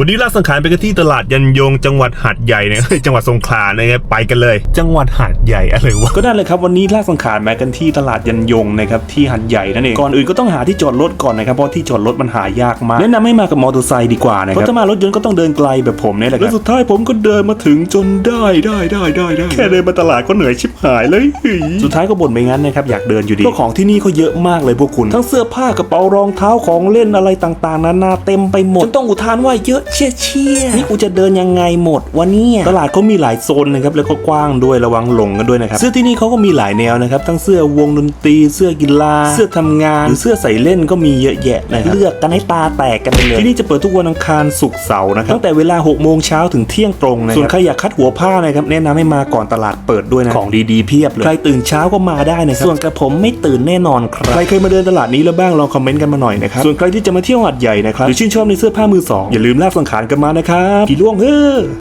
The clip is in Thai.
วันนี้ลากสังขารไปกันที่ตลาดยันยง จังหวัดหาดใหญ่นะจังหวัดสงขลานะครับไปกันเลย จังหวัดหาดใหญ่อะไรวะก็นั่นเลยครับวันนี้ลากสังขารมากันที่ตลาดยันยงนะครับที่หัดใหญ่นั่นเองก่อนอื่นก็ต้องหาที่จอดรถก่อนนะครับเพราะที่จอดรถมันหายากมากแนะนำให้มากับมอเตอร์ไซค์ดีกว่านะครับเพราะถ้ามารถยนต์ก็ต้องเดินไกลแบบผมเนี่ยแหละแล้วสุดท้ายผมก็เดินมาถึงจนได้ได้ได้ได้ได้แค่เดินมาตลาดก็เหนื่อยชิบหายเลยสุดท้ายก็บ่นไปงั้นนะครับอยากเดินอยู่ดีเพราะของที่นี่เขาเยอะมากเลยพวกคุณ ทั้งเสื้อผ้ากระเป๋ารองเท้าของเล่นอะไรต่างๆนานาเต็มไปหมดจนต้องอุทานว่าเยอะเชี่ยเชี่ยนี่กูจะเดินยังไงหมดวะเนี่ยตลาดเขามีหลายโซนนะครับแล้วก็กว้างด้วยระวังหลงกันด้วยนะครับเสื้อที่นี่เขาก็มีหลายแนวนะครับทั้งเสื้อวงดนตรีเสื้อกีฬาเสื้อทำงาน หรือเสื้อใส่เล่นก็มีเยอะแยะนะครับเลือกกันให้ตาแตกกันไปเลยที่นี่จะเปิดทุกวันอังคารศุกร์เสาร์นะครับตั้งแต่เวลา6โมงเช้าถึงเที่ยงตรงนะครับส่วนใครอยากคัดหัวผ้านะครับแนะนำให้มาก่อนตลาดเปิดด้วยนะของดีๆเพียบเลยใครตื่นเช้าก็มาได้นะครับส่วนกระผมไม่ตื่นแน่นอนครับใครเคยมาเดินตลาดนี้แล้วบ้างลองคอมเมนต์กันมาหน่อยนะครับส่วนใครที่จะมาเที่ยวหัดใหญ่นะครับหรือชื่นชอบในเสื้อผ้ามือสองอย่าลืมลากสังขารกันมานะครับพี่ล่วงเฮ้อ